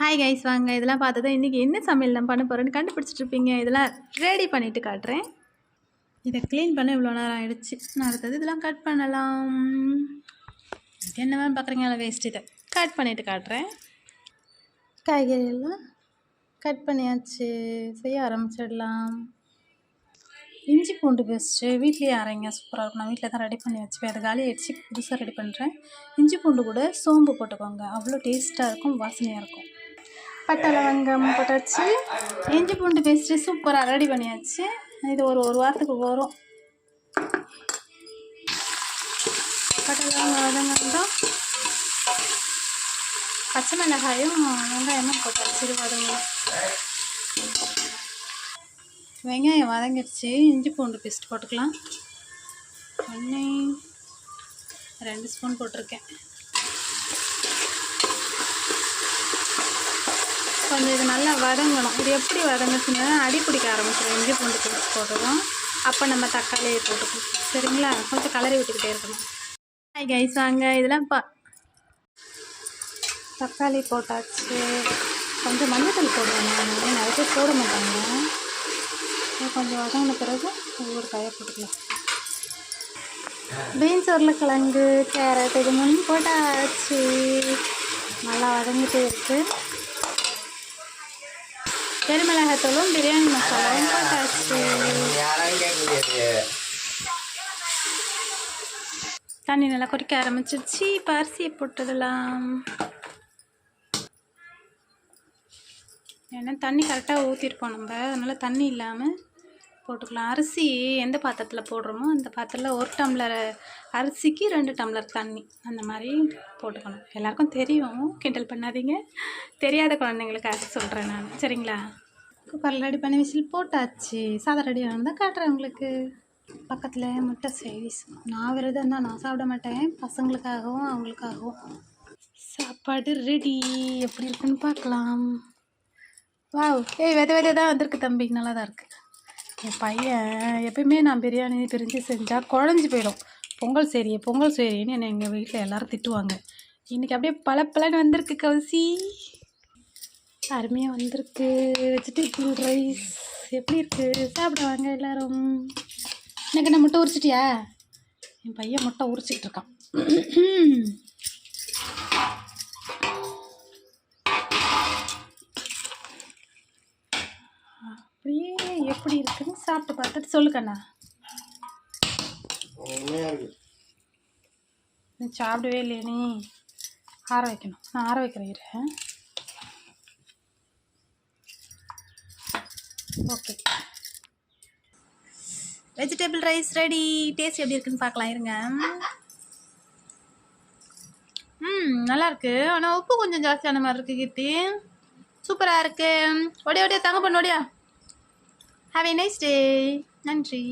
Hi guys வாங்க. இதெல்லாம் பார்த்தது இன்றைக்கி என்ன சமையல் நான் பண்ண போகிறேன்னு கண்டுபிடிச்சிட்டு இருப்பீங்க இதெல்லாம் ரெடி பண்ணிவிட்டு காட்டுறேன். இதை க்ளீன் பண்ண இவ்வளோ நேரம் ஆகிடுச்சு நான் அடுத்தது இதெல்லாம் கட் பண்ணலாம். என்ன வேணும் பார்க்குறீங்களா வேஸ்ட் இதை. கட் பண்ணிவிட்டு காட்டுறேன். காய்கறி எல்லாம் கட் பண்ணியாச்சு. செய்ய ஆரம்பிச்சிடலாம். இஞ்சி பூண்டு பேஸ்ட்டு வீட்லேயே அரைங்க. சூப்பராக இருக்கும். நான் வீட்டில் தான் ரெடி பண்ணி வச்சுப்பேன். அது காலி ஆயிடுச்சு. புதுசாக ரெடி பண்ணுறேன் இஞ்சி பூண்டு கூட சோம்பு போட்டுக்கோங்க. அவ்வளோ டேஸ்ட்டாக இருக்கும். வாசனையாக இருக்கும். பட்டை லவங்கம் போட்டாச்சு. இஞ்சி பூண்டு பேஸ்ட்டு சூப்பராக ரெடி பண்ணியாச்சு. இது ஒரு ஒரு வாரத்துக்கு வரும். பட்டை லவங்கம் வதங்கட்டும் பச்சை மிளகாயும் வெங்காயமும் போட்டாச்சு. இது வெங்காயம் வதங்கிடுச்சு இஞ்சி பூண்டு பேஸ்ட் போட்டுக்கலாம். ஒன்று ரெண்டு ஸ்பூன் போட்டிருக்கேன். கொஞ்சம் இது நல்லா வதங்கணும். இது எப்படி வதங்குச்சுன்னா அடி பிடிக்க ஆரம்பிச்சிடும் இஞ்சி பூண்டு பேஸ்ட் அப்போ நம்ம தக்காளியை போட்டுக்கணும். சரிங்களா? கொஞ்சம் கலரி விட்டுக்கிட்டே இருக்கணும். ஹாய் கைஸ் வாங்க. இதெல்லாம் பா தக்காளி போட்டாச்சு. கொஞ்சம் மஞ்சத்தூள் போடுவேன் நான். நிறைய பேர் போட மாட்டாங்க. கொஞ்சம் வதங்கின பிறகு ஒவ்வொரு காயை போட்டுக்கலாம். பீன்ஸ் உருளைக்கிழங்கு கேரட் இது மூணு போட்டாச்சு. நல்லா வதங்கிட்டே இருக்குது பெருமிளகாத்தூளும் பிரியாணி மசாலாவும் போட்டாச்சு தண்ணி நல்லா கொதிக்க ஆரம்பிச்சிருச்சு இப்போ அரிசியை போட்டுடலாம் ஏன்னா தண்ணி கரெக்டாக ஊற்றிருப்போம் நம்ம அதனால் தண்ணி இல்லாமல் போட்டுக்கலாம். அரிசி எந்த பாத்திரத்தில் போடுறோமோ அந்த பாத்திரத்தில் ஒரு டம்ளர் அரிசிக்கு ரெண்டு டம்ளர் தண்ணி. அந்த மாதிரி போட்டுக்கணும். எல்லாருக்கும் தெரியும். கிண்டல் பண்ணாதீங்க. தெரியாத குழந்தைங்களுக்காக சொல்கிறேன் நான். சரிங்களா? குக்கர் ரெடி பண்ணி விசில் போட்டாச்சு. சாதம் ரெடி ஆனதான் காட்டுறேன் உங்களுக்கு. பக்கத்தில் முட்டை சைடிஸ் நான் விரதம் தான் நான் சாப்பிட மாட்டேன். பசங்களுக்காகவும் அவங்களுக்காகவும். சாப்பாடு ரெடி எப்படி இருக்குன்னு பார்க்கலாம். வாவ் ஏய் வித வித தான் வந்திருக்கு தம்பி. நல்லா தான் இருக்குது என் பையன் எப்பயுமே நான் பிரியாணி பிரிஞ்சு செஞ்சால் குழஞ்சி போயிடும். பொங்கல் சரி பொங்கல் சரின்னு என்னை எங்கள் வீட்டில் எல்லோரும் திட்டுவாங்க. இன்றைக்கி அப்படியே பல பலன்னு வந்திருக்கு கவுசி அருமையாக வந்திருக்கு. வெஜிடபிள் ரைஸ் எப்படி இருக்குது சாப்பிடுவாங்க எல்லோரும். எனக்கு என்ன முட்டை உரிச்சிட்டியா? என் பையன் முட்டை உரிச்சிக்கிட்டு இருக்கான். எப்படி இருக்குன்னு சாப்பிட்டு பார்த்துட்டு சொல்லுக்கண்ணா நீ சாப்பிடவே இல்லையே நீ. ஆற வைக்கணும். நான் ஆற வைக்கிறேன் இரு. Okay. Vegetable rice ready taste எப்படி இருக்குன்னு பார்க்கலாம் இருங்க. ம் நல்லா இருக்கு. ஆனால் உப்பு கொஞ்சம் ஜாஸ்தியான மாதிரி இருக்கு கீர்த்தி. சூப்பராக இருக்கு. ஒடியா ஒடியா தங்க பண்ணு Odia. Have a nice day நன்றி